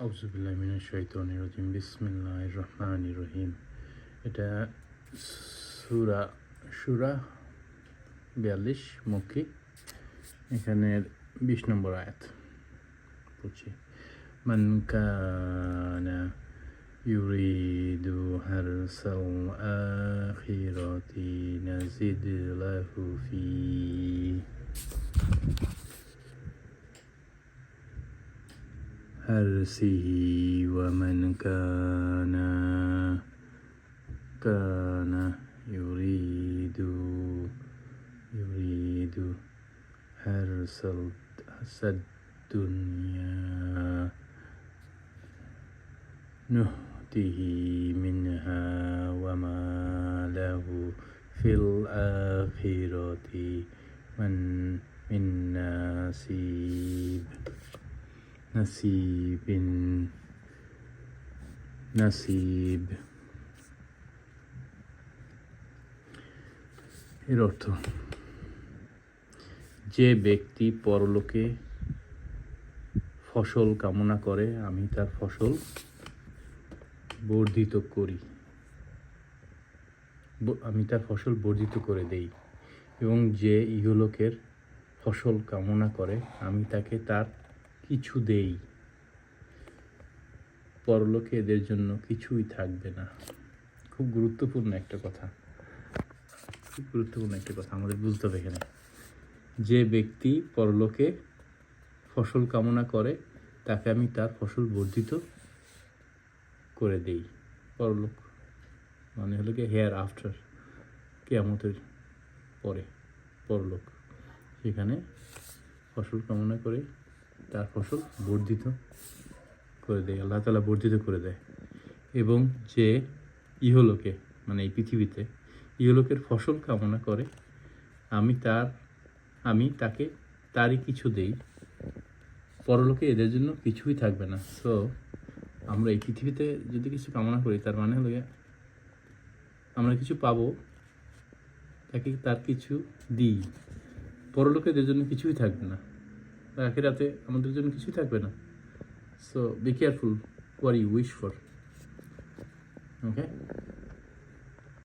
আউজুবিল্লাহিমিনাশাইতানির বিসমিল্লাহির রহমানির রহিম এটা সুরা সুরা বিয়াল্লিশ মক্কি এখানের বিশ নম্বর আয়াত পড়ছি মান কানা ইউরিদু হারসাল আখিরাতি নাজিদ লাহু ফি حرسه ومن كان كان يريد يريد حرس ال- حرس الدنيا. نهته منها وما له في الآخرة من من نصيب. نصيب نصيب এর অর্থ যে ব্যক্তি পরলোকে ফসল কামনা করে আমি তার ফসল বর্ধিত করি ব- আমি তার ফসল বর্ধিত করে দেই এবং যে ইহলোকের ফসল কামনা করে আমি তাকে তার কিছু দেই। পরলোকে এদের জন্য কিছুই থাকবে না। খুব গুরুত্বপূর্ণ একটা কথা। খুব গুরুত্বপূর্ণ একটা কথা আমাদের বুঝতে হবে এখানে। যে ব্যক্তি পরলোকে ফসল কামনা করে, তাকে আমি তার ফসল বর্ধিত করে দেই। পরলোক মানে হলো কি হেয়ার আফটার, কেয়ামতের পরে পরলোক। সেখানে ফসল কামনা করে তার ফসল বর্ধিত করে দেয়, আল্লাহ তালা বর্ধিত করে দেয়। এবং যে ইহলোকে মানে এই পৃথিবীতে ইহলোকের ফসল কামনা করে, আমি তার, আমি তাকে তারই কিছু দেই। পরলোকে এদের জন্য কিছুই থাকবে না। সো আমরা এই পৃথিবীতে যদি কিছু কামনা করি, তার মানে হলো আমরা কিছু পাবো, তাকে তার কিছু দিই। পরলোকে এদের জন্য কিছুই থাকবে না। আখেরাতে আমাদের জন্য কিছুই থাকবে না। So be careful where you wish for okay